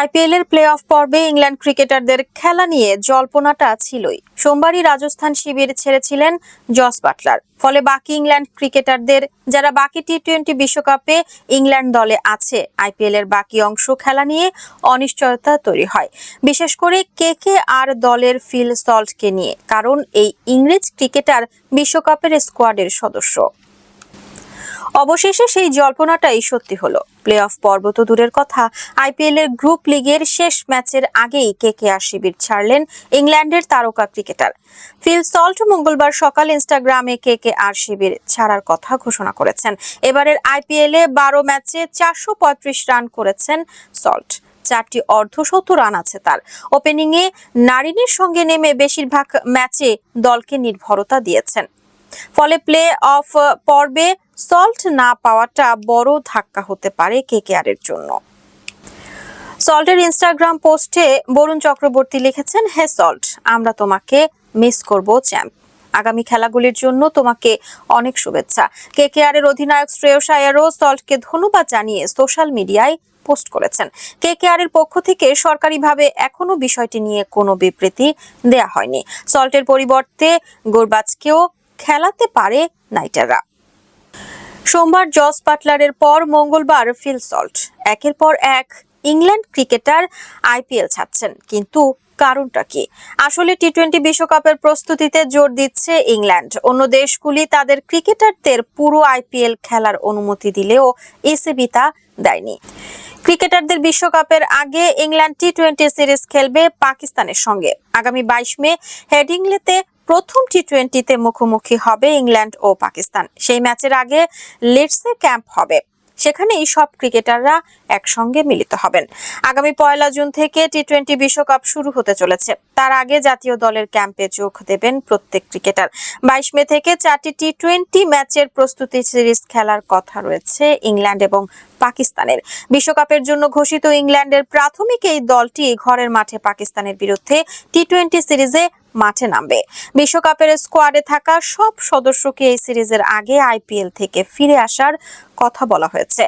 IPL এর play of পর্বে England ক্রিকেটারদের খেলা নিয়ে জল্পনাটা ছিলই। সোমবারই রাজস্থান শিবির ছেড়েছিলেন জস বাটলার। ফলে বাকি ইংল্যান্ড ক্রিকেটারদের, যারা বাকি টি টোয়েন্টি বিশ্বকাপে ইংল্যান্ড দলে আছে, আইপিএল এর বাকি অংশ খেলা নিয়ে অনিশ্চয়তা তৈরি হয়। বিশেষ করে কে কে আর দলের ফিল সল্টকে নিয়ে, কারণ এই ইংরেজ ক্রিকেটার বিশ্বকাপের স্কোয়াডের সদস্য। অবশেষে সেই জল্পনাটাই সত্যি হলো। প্লে অফ পর্ব তো দূরের কথা। আইপিএল এর গ্রুপ লিগের শেষ ম্যাচের আগেই কে কে আর শিবির ছাড়লেন ইংল্যান্ডের তারকা ক্রিকেটার। ফিল সল্ট মঙ্গলবার সকাল ইনস্টাগ্রামে কে কে আর শিবির ছাড়ার কথা ঘোষণা করেছেন। এবারের আইপিএল এ বারো ম্যাচে চারশো পঁয়ত্রিশ রান করেছেন সল্ট। চারটি অর্ধশত রান আছে তার। ওপেনিংয়ে নারিনের সঙ্গে নেমে বেশিরভাগ ম্যাচে দলকে নির্ভরতা দিয়েছেন। ফলে প্লে অফ পর্বে সল্ট না পাওয়াটা বড় ধাক্কা হতে পারে কেকেআর এর জন্য। সল্টের ইনস্টাগ্রাম পোস্টে বরুণ চক্রবর্তী লিখেছেন, হে সল্ট আমরা তোমাকে মিস করব চ্যাম্প আগামী খেলাগুলির জন্য তোমাকে অনেক শুভেচ্ছা। কেকেআর এর অধিনায়ক শ্রেয়স আয়ারও সল্টকে ধন্যবাদ জানিয়ে সোশ্যাল মিডিয়ায় পোস্ট করেছেন। কেকেআর এর পক্ষ থেকে সরকারিভাবে এখনও বিষয়টি নিয়ে কোনো বিবৃতি দেয়া হয়নি। সল্টের পরিবর্তে গোরবাজকেও খেলাতে পারে নাইটাররা। সোমবার জস পাটলারের পর মঙ্গলবার ফিল সল্ট। একের পর এক ইংল্যান্ড ক্রিকেটার আইপিএল ছাড়ছেন, কিন্তু কারণটা কি? আসলে টি টোয়েন্টি বিশ্বকাপের প্রস্তুতিতে জোর দিচ্ছে ইংল্যান্ড। অন্য দেশগুলি তাদের ক্রিকেটারদের পুরো আইপিএল খেলার অনুমতি দিলেও ইসিবি তা দেয়নি। ক্রিকেটারদের বিশ্বকাপের আগে ইংল্যান্ড টি টোয়েন্টি সিরিজ খেলবে পাকিস্তানের সঙ্গে। আগামী বাইশ মে হেডিংলেতে প্রথম টি টোয়েন্টিতে মুখোমুখি হবে ইংল্যান্ড ও পাকিস্তান। সেই ম্যাচের আগে লিডসে ক্যাম্প হবে। সেখানেই সব ক্রিকেটাররা একসঙ্গে মিলিত হবেন। আগামী পয়লা জুন থেকে টি টোয়েন্টি বিশ্বকাপ শুরু হতে চলেছে। তার আগে জাতীয় দলের ক্যাম্পে যোগ দেবেন প্রত্যেক ক্রিকেটার। বাইশ মে থেকে চারটি টি টোয়েন্টি ম্যাচের প্রস্তুতি সিরিজ খেলার কথা রয়েছে ইংল্যান্ড এবং পাকিস্তানের। বিশ্বকাপের জন্য ঘোষিত ইংল্যান্ডের প্রাথমিক এই দলটি ঘরের মাঠে পাকিস্তানের বিরুদ্ধে টি টোয়েন্টি সিরিজে মাঠে নামবে। বিশ্বকাপের স্কোয়াডে থাকা সব সদস্যকে এই সিরিজের আগে আইপিএল থেকে ফিরে আসার কথা বলা হয়েছে।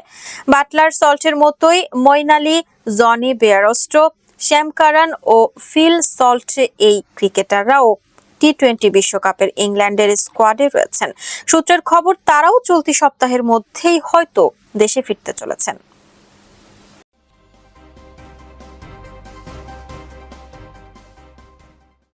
বাটলার সল্টের মতোই Moeen Ali, Jonny Bairstow Sam Curran ও ফিল সল্ট এই ক্রিকেটাররাও টি টোয়েন্টি বিশ্বকাপের ইংল্যান্ডের স্কোয়াডে রয়েছেন। সূত্রের খবর, তারাও চলতি সপ্তাহের মধ্যেই হয়তো দেশে ফিরতে চলেছেন।